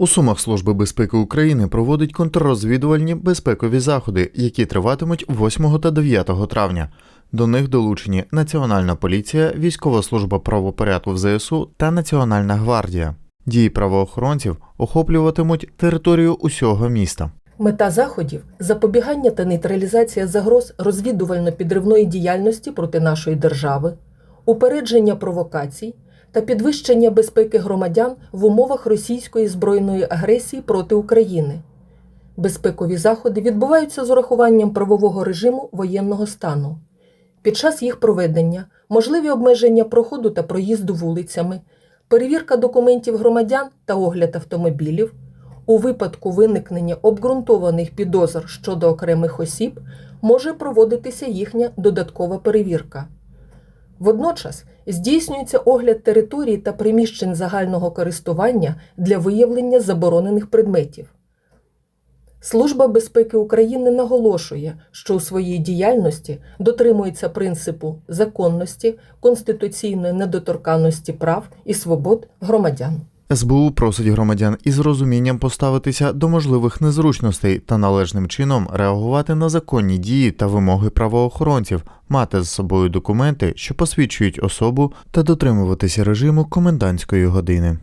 У Сумах Служби безпеки України проводить контррозвідувальні безпекові заходи, які триватимуть 8 та 9 травня. До них долучені Національна поліція, Військова служба правопорядку в ЗСУ та Національна гвардія. Дії правоохоронців охоплюватимуть територію усього міста. Мета заходів запобігання та нейтралізація загроз розвідувально-підривної діяльності проти нашої держави, упередження провокацій та підвищення безпеки громадян в умовах російської збройної агресії проти України. Безпекові заходи відбуваються з урахуванням правового режиму воєнного стану. Під час їх проведення можливі обмеження проходу та проїзду вулицями, перевірка документів громадян та огляд автомобілів. У випадку виникнення обґрунтованих підозр щодо окремих осіб може проводитися їхня додаткова перевірка. Водночас здійснюється огляд територій та приміщень загального користування для виявлення заборонених предметів. Служба безпеки України наголошує, що у своїй діяльності дотримується принципу законності, конституційної недоторканності прав і свобод громадян. СБУ просить громадян із розумінням поставитися до можливих незручностей та належним чином реагувати на законні дії та вимоги правоохоронців, мати з собою документи, що посвідчують особу та дотримуватися режиму комендантської години.